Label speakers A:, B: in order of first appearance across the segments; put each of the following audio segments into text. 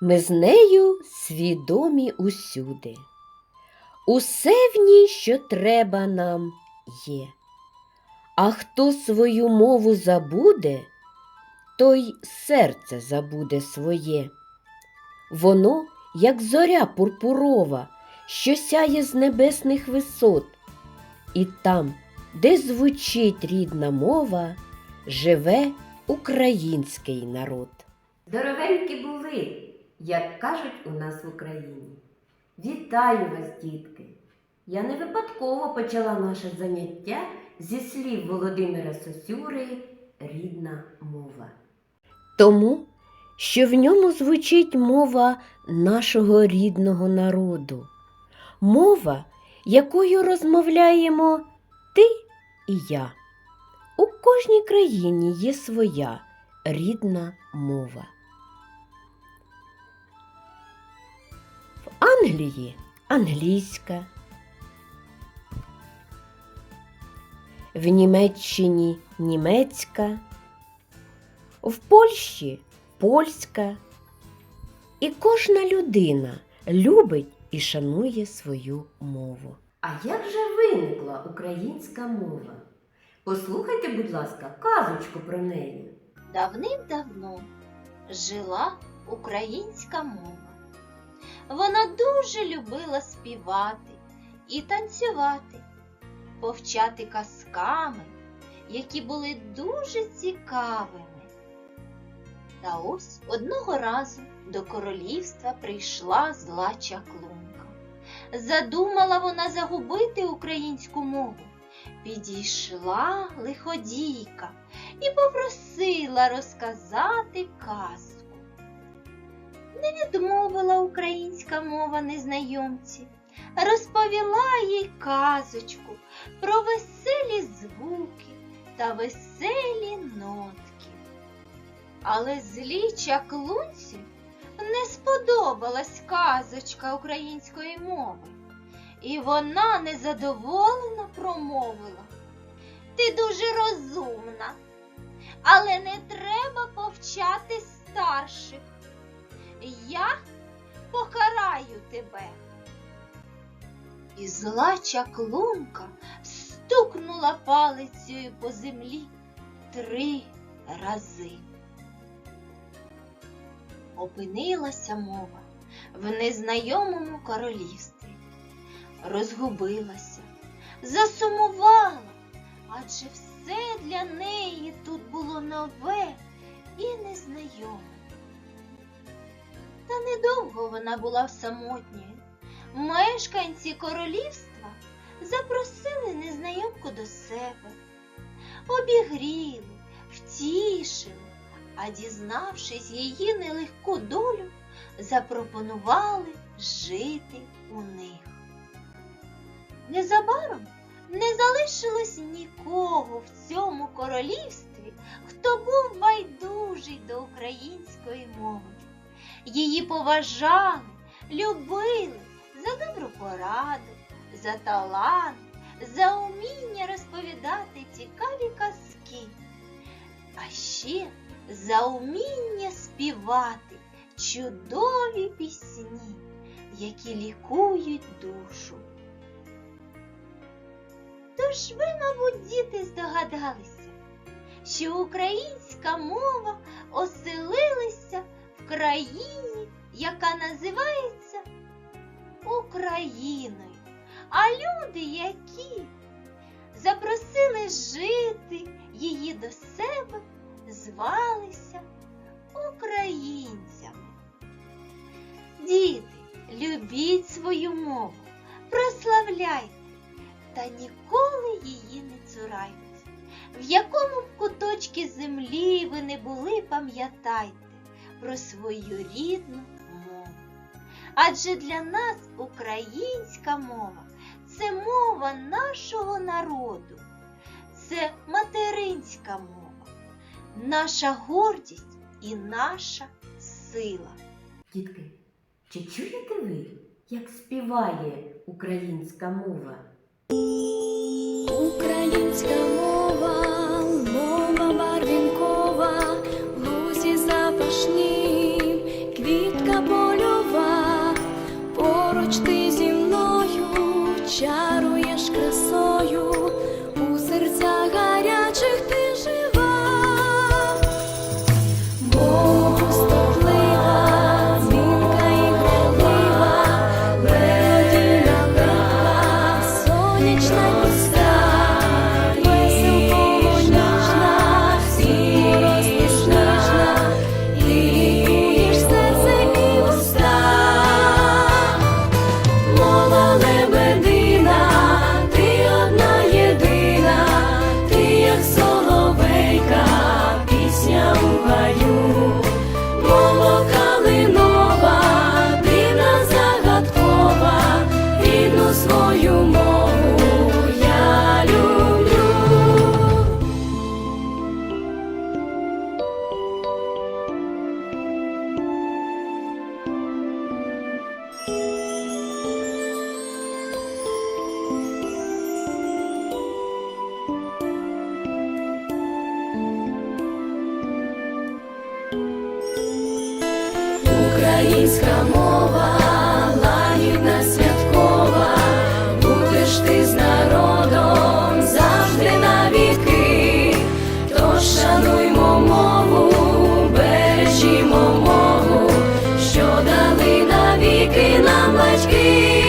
A: Ми з нею свідомі усюди. Усе в ній, що треба нам, є. А хто свою мову забуде, той серце забуде своє. Воно, як зоря пурпурова, що сяє з небесних висот, і там, де звучить рідна мова, живе український народ. Здоровенькі були, як кажуть у нас в Україні. Вітаю вас, дітки! Я не випадково почала наше заняття зі слів Володимира Сосюри рідна мова. Тому, що в ньому звучить мова нашого рідного народу, мова, якою розмовляємо ти і я. У кожній країні є своя рідна мова. Англії англійська, в Німеччині німецька, в Польщі польська. І кожна людина любить і шанує свою мову. А як же виникла українська мова? Послухайте, будь ласка, казочку про неї.
B: Давним-давно жила українська мова. Вона дуже любила співати і танцювати, повчати казками, які були дуже цікавими. Та ось одного разу до королівства прийшла зла чаклунка. Задумала вона загубити українську мову. Підійшла лиходійка і попросила розказати казку. Не відмовила українська мова незнайомці, розповіла їй казочку про веселі звуки та веселі нотки. Але злій чаклунці не сподобалась казочка української мови, і вона незадоволено промовила. Ти дуже розумна, але не треба повчати старших. Я покараю тебе. І зла чаклунка стукнула палицею по землі три рази. Опинилася мова в незнайомому королівстві, розгубилася, засумувала, адже все для неї тут було нове і незнайоме. Та недовго вона була самотньою. Мешканці королівства запросили незнайомку до себе, обігріли, втішили, а дізнавшись її нелегку долю, запропонували жити у них. Незабаром не залишилось нікого в цьому королівстві, хто був байдужий до української мови. Її поважали, любили за добру пораду, за талант, за уміння розповідати цікаві казки, а ще за уміння співати чудові пісні, які лікують душу. Тож ви, мабуть, діти здогадалися, що українська мова оселилася країні, яка називається Україною. А люди, які запросили жити її до себе, звалися українцями. Діти, любіть свою мову, прославляйте та ніколи її не цурайтесь. В якому б куточці землі ви не були, пам'ятайте про свою рідну мову. Адже для нас українська мова це мова нашого народу, це материнська мова, наша гордість і наша сила.
A: Дітки, чи чуєте ви, як співає українська мова?
C: Українська мова, мова українська мова, лагідна святкова, будеш ти з народом завжди навіки, тож шануймо мову, бережімо мову, що дали навіки нам батьки.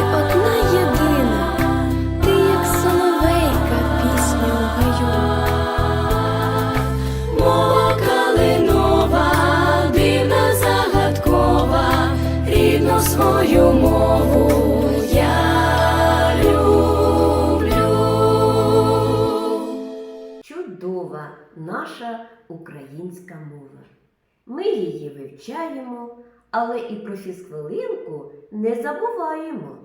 C: Ти єдина, ти як соловейка, пісня у гаю. Дивна загадкова, рідну свою мову я люблю.
A: Чудова наша українська мова. Ми її вивчаємо, але і про фізхвилинку не забуваємо.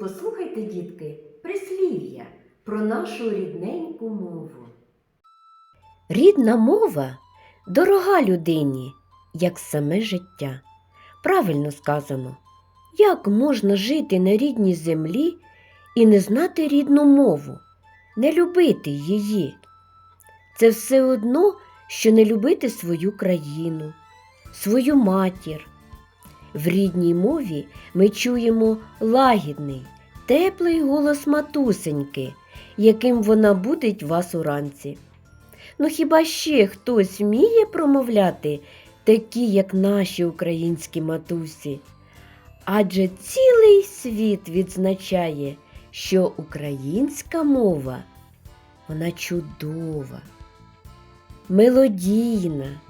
A: Послухайте, дітки, прислів'я про нашу рідненьку мову. Рідна мова дорога людині, як саме життя. Правильно сказано, як можна жити на рідній землі і не знати рідну мову, не любити її. Це все одно, що не любити свою країну, свою матір. В рідній мові ми чуємо лагідний, теплий голос матусеньки, яким вона будить вас уранці. Ну хіба ще хтось вміє промовляти такі, як наші українські матусі? Адже цілий світ відзначає, що українська мова вона чудова, мелодійна,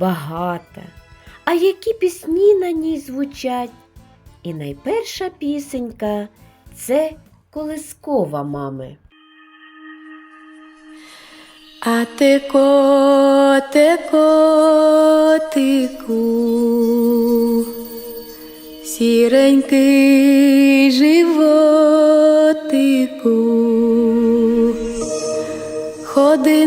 A: багата. А які пісні на ній звучать? І найперша пісенька це колискова мами.
C: А ти коте котику, сіренький животику, ходи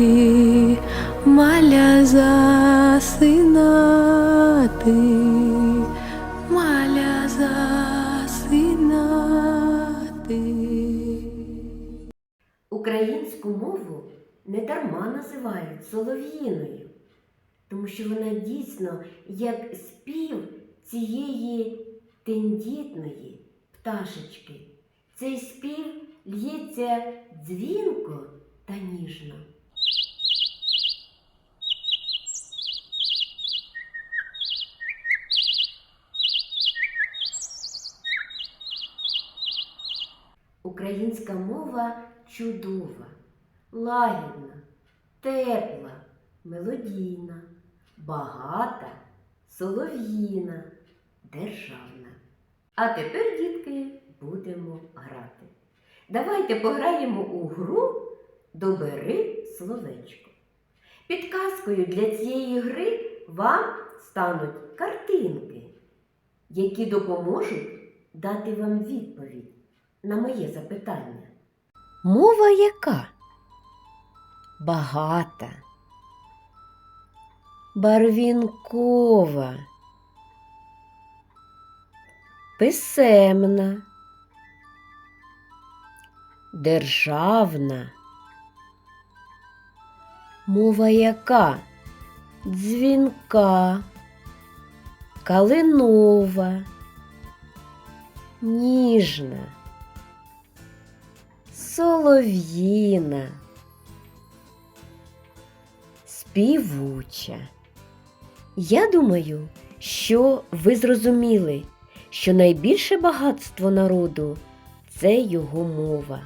A: називають солов'їною, тому що вона дійсно як спів цієї тендітної пташечки. Цей спів л'ється дзвінко та ніжно. Українська мова чудова, лагідна, тепла, мелодійна, багата, солов'їна, державна. А тепер, дітки, будемо грати. Давайте пограємо у гру Добери словечко. Підказкою для цієї гри вам стануть картинки, які допоможуть дати вам відповідь на моє запитання. Мова яка? Багата. Барвінкова. Писемна. Державна. Мова яка? Дзвінка, калинова, ніжна, солов'їна, співуча. Я думаю, що ви зрозуміли, що найбільше багатство народу це його мова.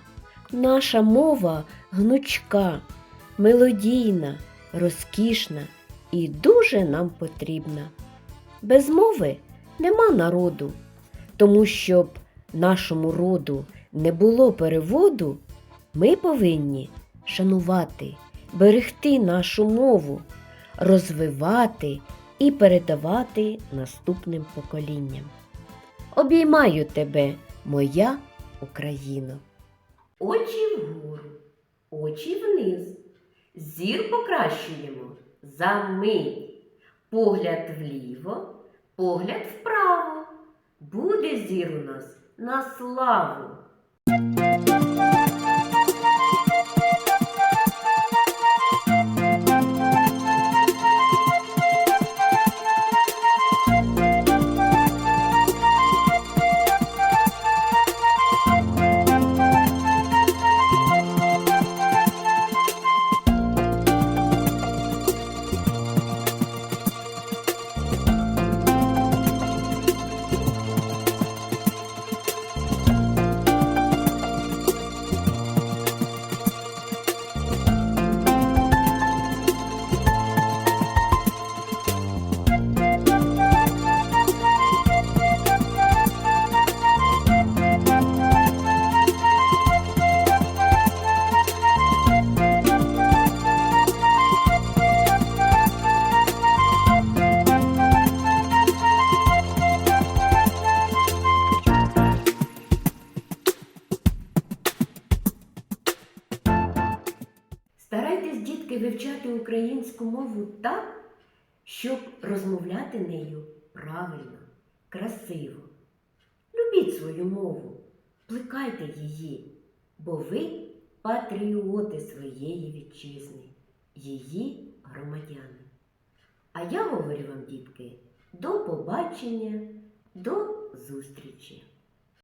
A: Наша мова гнучка, мелодійна, розкішна і дуже нам потрібна. Без мови нема народу, тому щоб нашому роду не було переводу, ми повинні шанувати, берегти нашу мову, розвивати і передавати наступним поколінням. Обіймаю тебе, моя Україно. Очі вгору, очі вниз. Зір покращуємо за мить. Погляд вліво, погляд вправо. Буде зір у нас на славу. Дітки, вивчати українську мову так, щоб розмовляти нею правильно, красиво. Любіть свою мову, плекайте її, бо ви патріоти своєї вітчизни, її громадяни. А я говорю вам, дітки, до побачення, до зустрічі!